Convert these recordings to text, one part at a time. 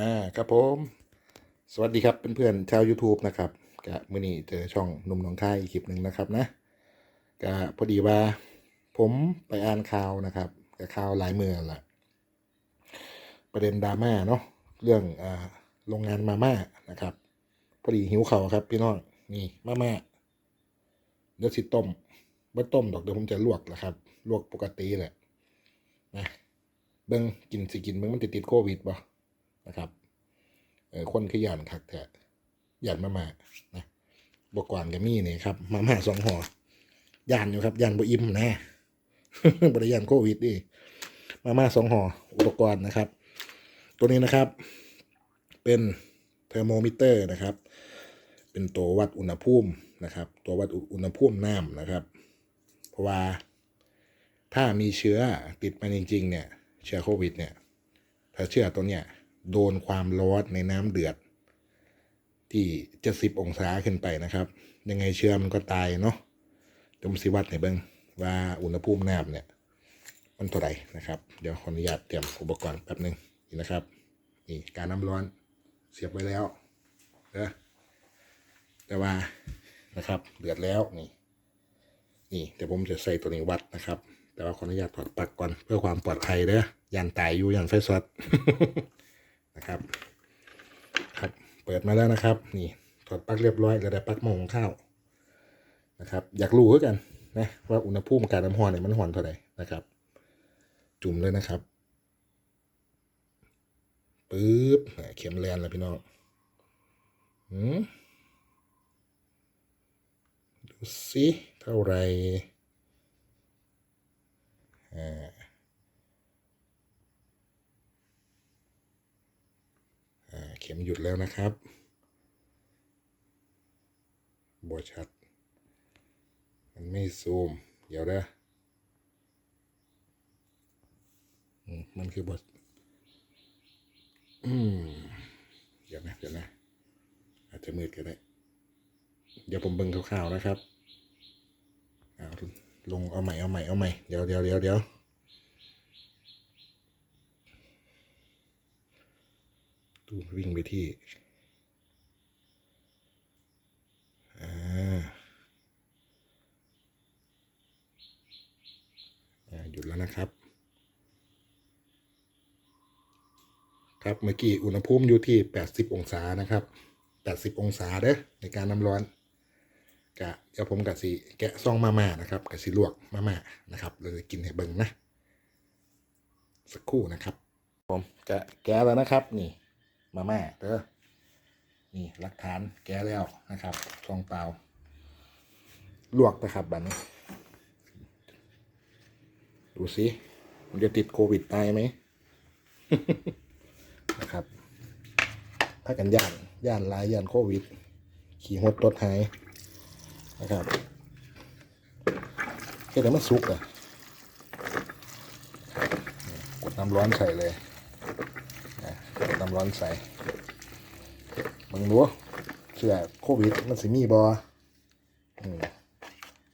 อ่าครับผมสวัสดีครับเพื่อนๆชาว YouTube นะครับกะมื่อนี้เจอช่องหนุ่มหนองคายอีกคลิปหนึ่งนะครับนะกะพอดีว่า ผมไปอ่านข่าวนะครับกับข่าวหลายเมืองละประเด็นดราม่าเนาะเรื่องอ่าโรงงานมาม่านะครับ พอดีหิวเข่าวครับ พี่น้องนี่มาม่าเดี๋ยวสิต้มไม่ต้มดอกเดี๋ยวผมจะลวกแหละครับ ลวกปกติแหละนะเบิ้งกินสิกินเบิ้งมันติดติดโควิดบ่ นะครับเออคนขยันคักแท้หยันมามานะบกวานกับมี่นี่ครับ มาม่าสองห่อยานอยู่ครับยานบ่อิ่มนะบริยานโควิดดิมาม่าสองห่ออุปกรณ์นะครับ ตัวนี้นะครับ เป็นเทอร์โมมิเตอร์นะครับ เป็นตัววัดอุณหภูมินะครับ ตัววัดอุณหภูมิน้ำนะครับ เพราะว่าถ้ามีเชื้อติดมาจริงๆเนี่ย เชื้อโควิดเนี่ย ถ้าเชื้อตัวเนี้ย โดนความร้อนในน้ำเดือด ที่จะสิบองศาขึ้นไปนะครับ ยังไงเชื้อมันก็ตายเนาะเดี๋ยวผมสิวัดให้เบิ่งว่าอุณหภูมิน้ำเนี่ย มันเท่าไหร่นะครับ เดี๋ยวขออนุญาตเตรียมอุปกรณ์แป๊บหนึ่งนี่นะครับ นี่การน้ำร้อนเสียบไว้แล้วเด้อแต่ว่านะครับ เดือดแล้วนี่ นี่เดี๋ยวผมจะใส่ตัวนี้วัดนะครับ แต่ว่าขออนุญาตถอดปลั๊กก่อนเพื่อความปลอดภัยเด้อยันตายอยู่ยันไฟสด นะครับครับเปิดมาแล้วนะครับ นี่ถอดปลั๊กเรียบร้อยแล้วได้ปลั๊กหม้อหุงข้าวนะครับ อยากรู้คือกันนะว่าอุณหภูมิการน้ำร้อนเนี่ยมันร้อนเท่าไหร่นะครับ จุ่มเลยนะครับปึ๊บเข็มแลนแล้วพี่น้องหืมดูสิเท่าไหร่อ่า อ่าเข็มหยุดแล้วนะครับบอชัด มันไม่ซูม เดี๋ยวนะมันคือบทอืมเดี๋ยวนะ เดี๋ยวนะ อาจจะมืดก็ได้ เดี๋ยวผมเบิ่งคร่าวๆนะครับเอาลงเอาใหม่ เอาใหม่ เอาใหม่ เดี๋ยวเดี๋ยวเดี๋ยวเดี๋ยว ตูวิ่งไปที่อ่าหยุดแล้วนะครับ ครับเมื่อกี้อุณหภูมิอยู่ที่ 80 องศานะครับ 80 องศาเด้อในการน้ำร้อนกะเดี๋ยวผมกะสิแกะซองมาม่านะครับกะสิลวกมาม่านะครับ เราจะกินให้เบิ่งนะ สักครู่นะครับ ผมกะแกะแล้วนะครับนี่ มาม่าเด้อนี่หลักฐานแกะแล้วนะครับซองเปล่าลวกนะครับบัดนี้ ดูสิมันจะติดโควิดตายไหมนะครับ ถ้ากันย่านย่านลายย่านโควิด ขี่หดรถหายนะครับแค่แต่มันสุกอะกดน้ำร้อนใส่เลย น้ำร้อนใส่มึงรู้เชื่อโควิดมันสิมีบอ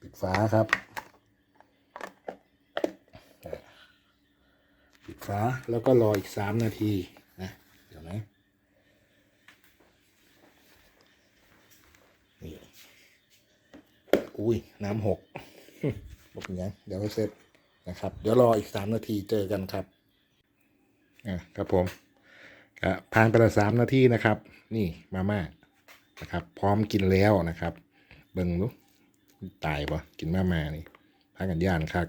ปิดฝาครับ ปิดฝาแล้วก็รออีกสามนาทีนะเดี๋ยวนะนี่อุ้ยน้ำหกบอกอย่างเดี๋ยวเสร็จนะครับ เดี๋ยวรออีกสามนาทีเจอกันครับอะครับผม ผ่านไปล้วสามนาทีนะครับ นี่มาม่านะครับ พร้อมกินแล้วนะครับ เบิ่งลูกตายปะกินมาม่านี่พากันย่านคัก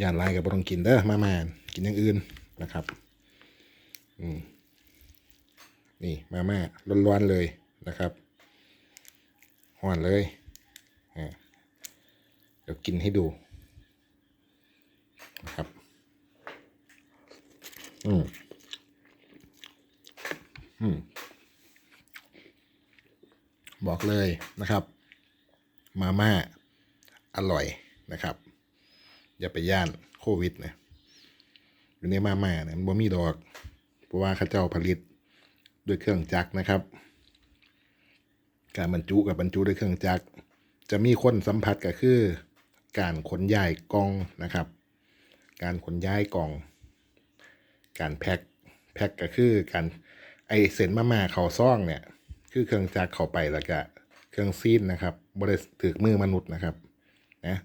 ย่านไรกับบต้องกินเด้อมาม่ากินอย่างอื่นนะครับอืมนี่มาม่าร้อนๆเลยนะครับห่อนเลยเดี๋ยวกินให้ดูนะครับ อืมอืม บอกเลยนะครับ มาม่าอร่อยนะครับ อย่าไปย่านโควิดนะอยู่ในมาม่าเนี่ยมันบ่มีดอก เพราะว่าข้าเจ้าผลิตด้วยเครื่องจักรนะครับ การบรรจุกับบรรจุด้วยเครื่องจักร จะมีคนสัมผัสก็คือ การขนย้ายกล่องนะครับ การขนย้ายกล่อง การแพ็คแพ็คก็คือการ ไอเส้นมาม่าเขาซ่องเนี่ย คือเครื่องจักรเข้าไปแล้วก็เครื่องซีนนะครับบริถือมือมนุษย์นะครับนะ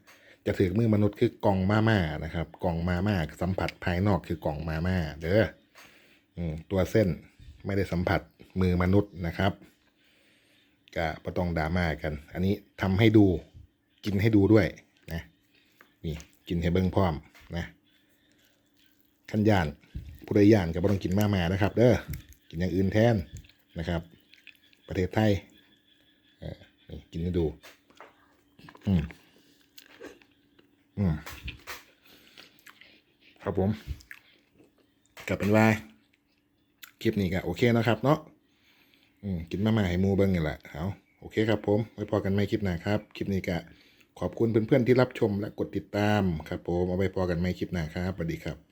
จะถือมือมนุษย์คือกล่องมาม่านะครับกล่องมาม่าสัมผัสภายนอกคือกล่องมาม่าเด้ออืมตัวเส้นไม่ได้สัมผัสมือมนุษย์นะครับก็ประตองดราม่ากัน อันนี้ทำให้ดูกินให้ดูด้วยนะนี่กินให้เบิ้งพร้อมนะขันยานผู้ใดยานก็บ่ต้องกินมาม่านะครับ เด้อ กินอย่างอื่นแทนนะครับ ประเทศไทยออนี่กินให้ดูอืมอืมครับผมกลับเป็นว่าคลิปนี้ก็โอเคนะครับ เนาะอืมกินมาม่าให้หมูเบิ้งนี่แหละเอาโอเคครับผมไว้พอกันใหม่คลิปหน้าครับ คลิปนี้ก็ขอบคุณเพื่อนๆที่รับชมและกดติดตามครับผมเอาไว้พอกันใหม่คลิปหน้าครับสวัสดีครับ